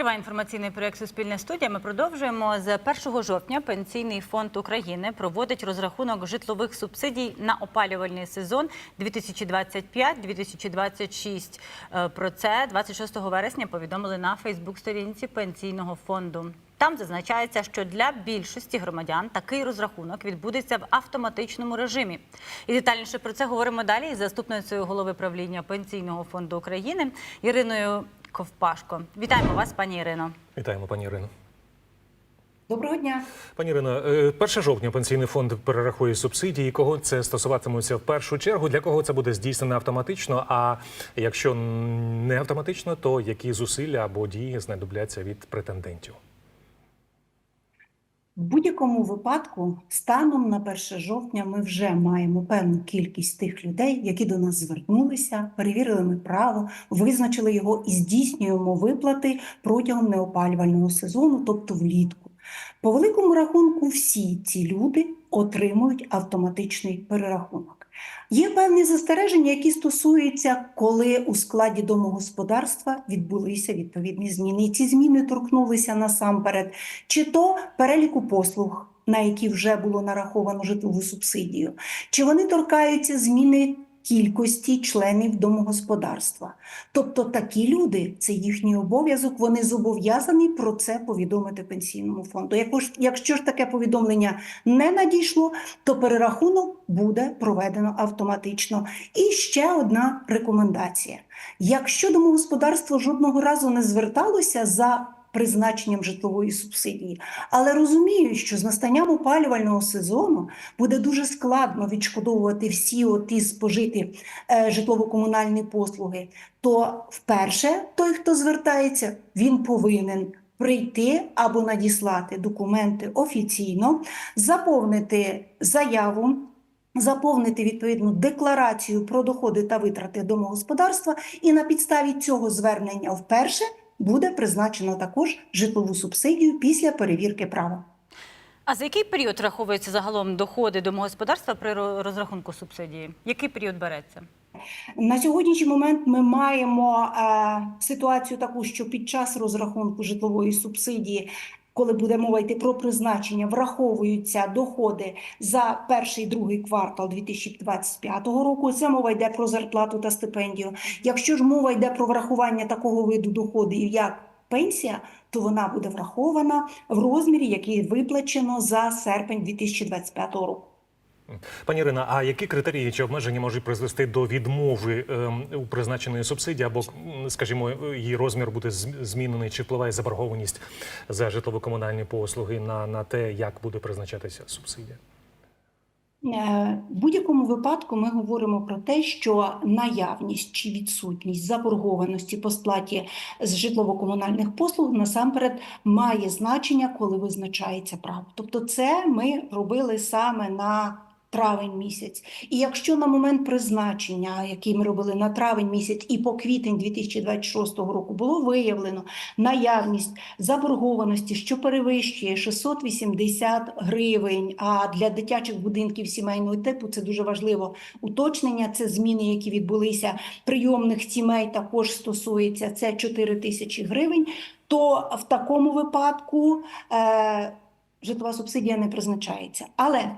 Триває інформаційний проєкт Суспільне студія. Ми продовжуємо з 1 жовтня. Пенсійний фонд України проводить розрахунок житлових субсидій на опалювальний сезон 2025-2026. Е, Про це 26 вересня повідомили на Фейсбук-сторінці пенсійного фонду. Там зазначається, що для більшості громадян такий розрахунок відбудеться в автоматичному режимі. І детальніше про це говоримо далі із заступницею голови правління пенсійного фонду України Іриною Ковпашко. Вітаємо вас, пані Ірино. Вітаємо, пані Ірино. Доброго дня. Пані Ірино, е, 1 жовтня пенсійний фонд перерахує субсидії. Кого це стосуватиметься в першу чергу? Для кого це буде здійснено автоматично? А якщо не автоматично, то які зусилля або дії знадобляться від претендентів? В будь-якому випадку, станом на 1 жовтня, ми вже маємо певну кількість тих людей, які до нас звернулися, перевірили ми право, визначили його і здійснюємо виплати протягом неопалювального сезону, тобто влітку. По великому рахунку, всі ці люди отримують автоматичний перерахунок. Є певні застереження, які стосуються, коли у складі домогосподарства відбулися відповідні зміни. І ці зміни торкнулися насамперед, чи то переліку послуг, на які вже було нараховано житлову субсидію, чи вони торкаються зміни кількості членів домогосподарства. Тобто такі люди, це їхній обов'язок, вони зобов'язані про це повідомити пенсійному фонду. Якщо ж- таке повідомлення не надійшло, то перерахунок буде проведено автоматично. І ще одна рекомендація: якщо домогосподарство жодного разу не зверталося за призначенням житлової субсидії, але розумію, що з настанням опалювального сезону буде дуже складно відшкодовувати всі оті спожиті е, житлово-комунальні послуги, то вперше той, хто звертається, він повинен прийти або надіслати документи офіційно, заповнити заяву. Заповнити відповідну декларацію про доходи та витрати домогосподарства, і на підставі цього звернення вперше буде призначено також житлову субсидію після перевірки права. А за який період раховуються загалом доходи домогосподарства при розрахунку субсидії? Який період береться? На сьогоднішній момент ми маємо е, ситуацію таку, що під час розрахунку житлової субсидії, коли буде мова йти про призначення, враховуються доходи за перший другий квартал 2025 року. Це мова йде про зарплату та стипендію. Якщо ж мова йде про врахування такого виду доходів, як пенсія, то вона буде врахована в розмірі, який виплачено за серпень 2025 року. Пані Ірина, а які критерії чи обмеження можуть призвести до відмови ем, у призначеної субсидії, або, скажімо, її розмір буде змінений, чи впливає заборгованість за житлово-комунальні послуги на, на те, як буде призначатися субсидія? Е, В будь-якому випадку ми говоримо про те, що наявність чи відсутність заборгованості по сплаті з житлово-комунальних послуг насамперед має значення, коли визначається право. Тобто, це ми робили саме на травень місяць. І якщо на момент призначення, який ми робили на травень місяць, і по квітень 2026 року було виявлено наявність заборгованості, що перевищує 680 гривень. А для дитячих будинків сімейного типу це дуже важливо уточнення. Це зміни, які відбулися прийомних сімей, також стосується це 4 тисячі гривень. То в такому випадку е, житлова субсидія не призначається. Але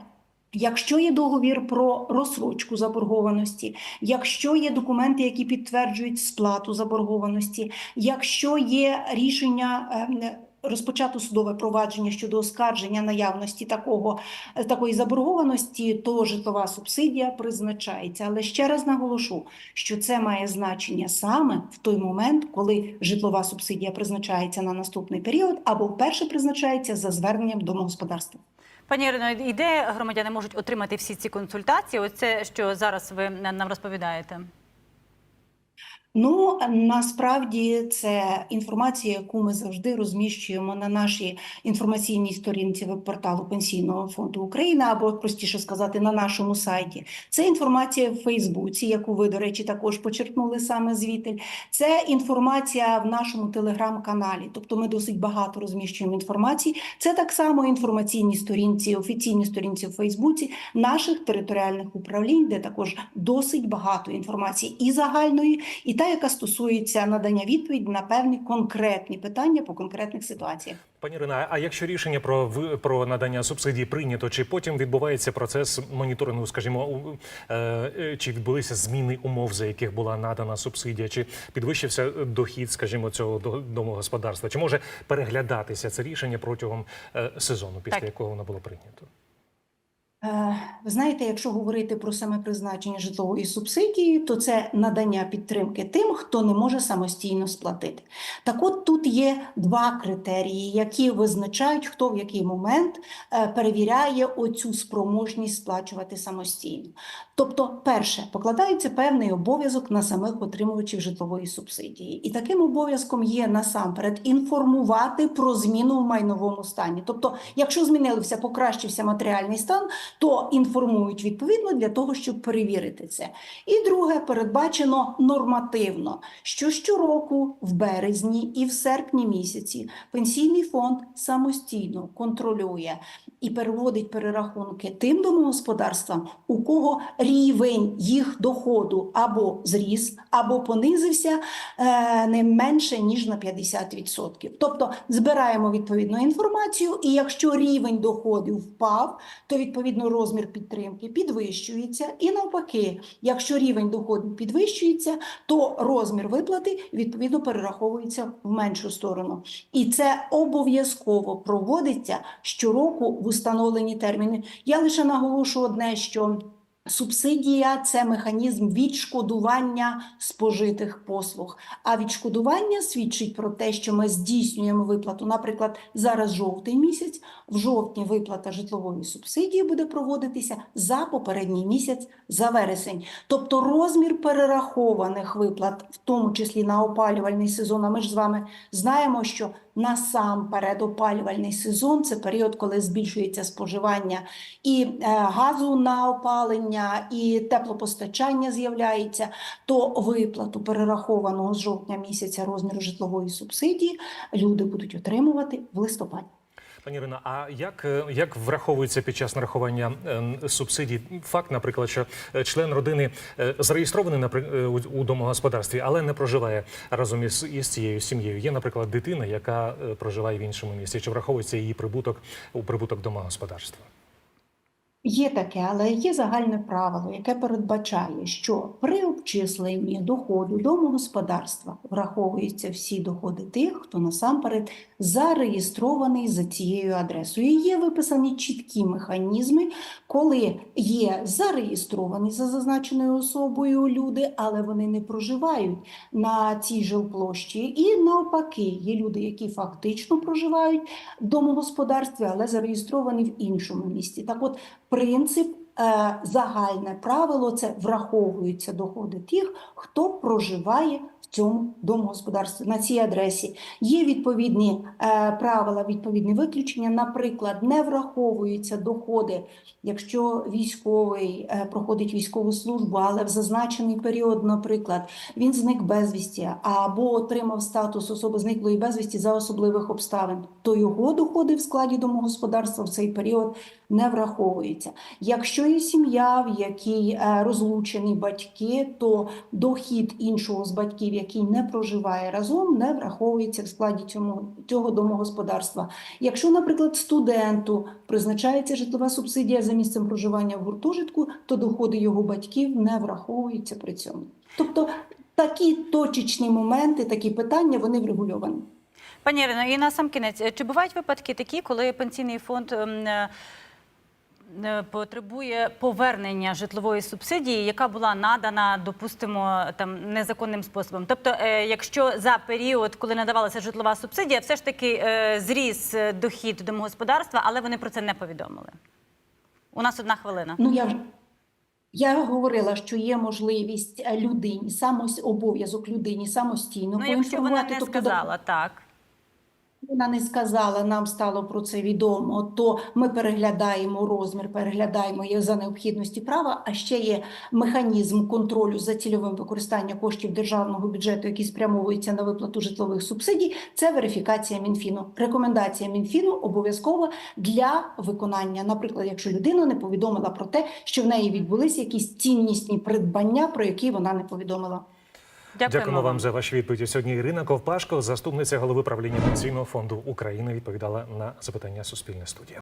Якщо є договір про розсрочку заборгованості, якщо є документи, які підтверджують сплату заборгованості, якщо є рішення е, розпочато судове провадження щодо оскарження наявності такого, е, такої заборгованості, то житлова субсидія призначається. Але ще раз наголошу, що це має значення саме в той момент, коли житлова субсидія призначається на наступний період або вперше призначається за зверненням домогосподарства. Пані Ірино, і де громадяни можуть отримати всі ці консультації? Оце, що зараз ви нам розповідаєте. Ну насправді це інформація, яку ми завжди розміщуємо на нашій інформаційній сторінці веб-порталу Пенсійного фонду України, або простіше сказати, на нашому сайті. Це інформація в Фейсбуці, яку ви, до речі, також почерпнули саме звідти. Це інформація в нашому телеграм-каналі. Тобто, ми досить багато розміщуємо інформації. Це так само інформаційні сторінці, офіційні сторінці в Фейсбуці наших територіальних управлінь, де також досить багато інформації і загальної, і та, яка стосується надання відповіді на певні конкретні питання по конкретних ситуаціях. Пані Ірина, а якщо рішення про про надання субсидій прийнято, чи потім відбувається процес моніторингу, скажімо, у- е, е, чи відбулися зміни умов, за яких була надана субсидія, чи підвищився дохід, скажімо, цього до- домогосподарства? Чи може переглядатися це рішення протягом е, сезону, після Так. якого воно було прийнято? Е, Ви знаєте, якщо говорити про саме призначення житлової субсидії, то це надання підтримки тим, хто не може самостійно сплатити. Так от тут є два критерії, які визначають, хто в який момент е, перевіряє оцю спроможність сплачувати самостійно. Тобто, перше, покладається певний обов'язок на самих отримувачів житлової субсидії. І таким обов'язком є насамперед інформувати про зміну в майновому стані. Тобто, якщо змінився, покращився матеріальний стан, то інформують відповідно для того, щоб перевірити це. І друге, передбачено нормативно, що щороку в березні і в серпні місяці пенсійний фонд самостійно контролює і переводить перерахунки тим домогосподарствам, у кого рівень їх доходу або зріс, або понизився е, не менше ніж на 50%. Тобто збираємо відповідну інформацію, і якщо рівень доходів впав, то відповідно розмір підтримки підвищується. І навпаки, якщо рівень доходів підвищується, то розмір виплати відповідно перераховується в меншу сторону. І це обов'язково проводиться щороку в установлені терміни. Я лише наголошу одне, що Субсидія це механізм відшкодування спожитих послуг. А відшкодування свідчить про те, що ми здійснюємо виплату. Наприклад, зараз жовтий місяць, в жовтні виплата житлової субсидії буде проводитися за попередній місяць, за вересень. Тобто розмір перерахованих виплат, в тому числі на опалювальний сезон. А ми ж з вами знаємо, що насамперед опалювальний сезон це період, коли збільшується споживання і е, газу на опалення, і теплопостачання з'являється, то виплату перерахованого з жовтня місяця розміру житлової субсидії люди будуть отримувати в листопаді. Пані Ірина, а як, е, як враховується під час нарахування е, субсидій факт, наприклад, що е, член родини зареєстрований у- домогосподарстві, але не проживає разом із, із цією сім'єю? Є, наприклад, дитина, яка проживає в іншому місті. Чи враховується її прибуток у прибуток домогосподарства? Є таке, але є загальне правило, яке передбачає, що при обчисленні доходу домогосподарства враховуються всі доходи тих, хто насамперед зареєстрований за цією адресою. І є виписані чіткі механізми, коли є зареєстровані за зазначеною особою люди, але вони не проживають на цій жилплощі. І навпаки, є люди, які фактично проживають в домогосподарстві, але зареєстровані в іншому місті. Так от принцип. е, Загальне правило це враховуються доходи тих, хто проживає в цьому домогосподарстві на цій адресі. Є відповідні е, правила, відповідні виключення. Наприклад, не враховуються доходи, якщо військовий е, проходить військову службу, але в зазначений період, наприклад, він зник безвісті або отримав статус особи зниклої безвісті за особливих обставин, то його доходи в складі домогосподарства в цей період не враховуються. Якщо є сім'я, в якій е, розлучені батьки, то дохід іншого з батьків, який не проживає разом, не враховується в складі цього, цього домогосподарства. Якщо, наприклад, студенту призначається житлова субсидія за місцем проживання в гуртожитку, то доходи його батьків не враховуються при цьому. Тобто такі точечні моменти, такі питання, вони врегульовані. Пані Ірино, і на сам кінець, чи бувають випадки такі, коли пенсійний фонд ем, е, потребує повернення житлової субсидії, яка була надана, допустимо, там незаконним способом? Тобто, е, якщо за період, коли надавалася житлова субсидія, все ж таки е, зріс е, дохід домогосподарства, але вони про це не повідомили. У нас одна хвилина. Ну я я говорила, що є можливість е, людині, самос обов'язок людині самостійно Ну, якщо вона не тобто, сказала так. Вона не сказала, нам стало про це відомо, то ми переглядаємо розмір, переглядаємо їх за необхідності права. А ще є механізм контролю за цільовим використанням коштів державного бюджету, які спрямовуються на виплату житлових субсидій. Це верифікація Мінфіну. Рекомендація Мінфіну обов'язкова для виконання. Наприклад, якщо людина не повідомила про те, що в неї відбулися якісь ціннісні придбання, про які вона не повідомила. Дякуємо вам вам. за ваші відповіді. Сьогодні Ірина Ковпашко, заступниця голови правління Пенсійного фонду України, відповідала на запитання Суспільне студія.